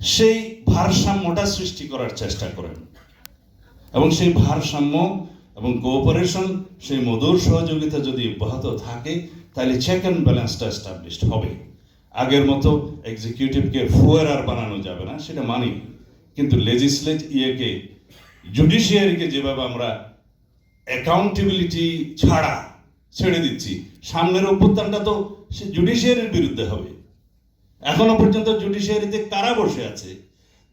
সেই ভারসাম্যটা সৃষ্টি করার চেষ্টা করেন। এবং সেই ভারসাম্য এবং কোঅপারেশন সেই মধুর সহযোগিতা যদি অব্যাহত থাকে, তাহলে চেক অ্যান্ড ব্যালেন্সটা এস্টাবলিশড হবে। আগের মতো এক্সিকিউটিভকে ফুয়ারার বানানো যাবে না, সেটা মানি। কিন্তু লেজিসলেট ইয়েকে জুডিশিয়ারিকে যেভাবে আমরা অ্যাকাউন্টেবিলিটি ছাড়া ছেড়ে দিচ্ছি, সামনের অভ্যুত্থানটা তো সে জুডিশিয়ারির বিরুদ্ধে হবে। এখনও পর্যন্ত জুডিশিয়ারিতে কারা বসে আছে,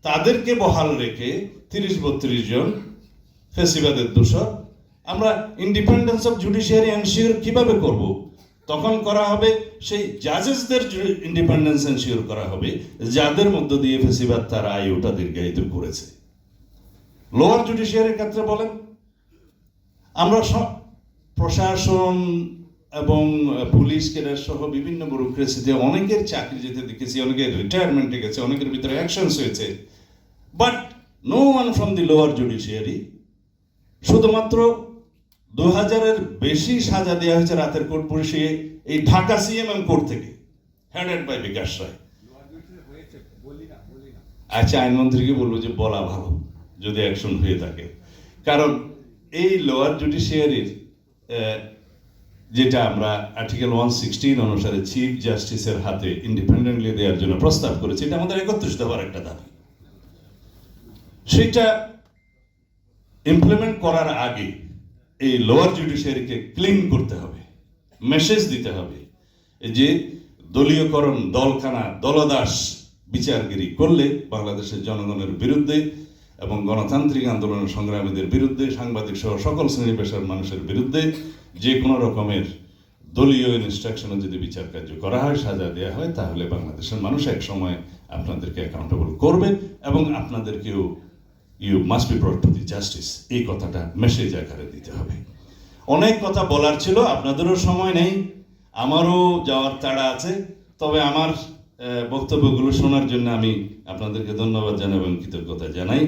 তাদেরকে বহাল রেখে তিরিশ বত্রিশ জন ফেসিবাদের দোষর, আমরা ইন্ডিপেন্ডেন্স অফ জুডিশিয়ারি এনশিওর কীভাবে করব? তখন করা হবে, সেই জাজেসদের ইন্ডিপেন্ডেন্স এনশিওর করা হবে, যাদের মধ্য দিয়ে ফেসিবাদ তার আয়ুটা দীর্ঘায়িত করেছে। লোয়ার জুডিশিয়ারির ক্ষেত্রে বলেন, আমরা সব প্রশাসন এবং পুলিশ, ক্যাডার সহ বিভিন্ন ব্যুরোক্রেসিতে অনেকের চাকরি যেতে দেখেছি অনেকের রিটায়ারমেন্টে গেছে, অনেকের ভিতরে অ্যাকশনস হয়েছে। But no one from the lower judiciary শুধুমাত্র দু হাজারের বেশি সাজা দেওয়া হয়েছে রাতের কোর্ট পুলিশে এই ঢাকা সিএমএম কোর্ট থেকে হেডেড বাই বিকাশ রায়। আচ্ছা আইনমন্ত্রীকে বলব যে বলা ভালো, যদি অ্যাকশন হয়ে থাকে। কারণ এই লোয়ার জুডিশিয়ারির যেটা আমরা আর্টিকেল ওয়ান সিক্সটিন অনুসারে চিফ জাস্টিসের হাতে ইন্ডিপেন্ডেন্টলি দেওয়ার জন্য প্রস্তাব করেছে, এটা আমাদের একত্রিশ দফার একটা দাবি। সেটা ইমপ্লিমেন্ট করার আগে এই লোয়ার জুডিশিয়ারিকে ক্লিন করতে হবে মেসেজ দিতে হবে যে দলীয়করণ, দলখানা, দলদাস বিচারগিরি করলে বাংলাদেশের জনগণের বিরুদ্ধে এবং গণতান্ত্রিক আন্দোলনের সংগ্রামীদের বিরুদ্ধে সাংবাদিক সহ সকল শ্রেণি পেশার মানুষের বিরুদ্ধে যে কোনো রকমের দলীয় ইনস্ট্রাকশনে যদি বিচার কার্য করা হয়, সাজা দেওয়া হয়, তাহলে বাংলাদেশের মানুষ এক সময় আপনাদেরকে অ্যাকাউন্টেবল করবে এবং আপনাদেরকেও you must be brought to the justice এই কথাটা মেসেজ আকারে দিতে হবে। অনেক কথা বলার ছিল, আপনাদেরও সময় নেই, আমারও যাওয়ার তাড়া আছে, তবে আমার বক্তব্যগুলো শোনার জন্য আমি আপনাদেরকে ধন্যবাদ জানাই এবং কৃতজ্ঞতা জানাই।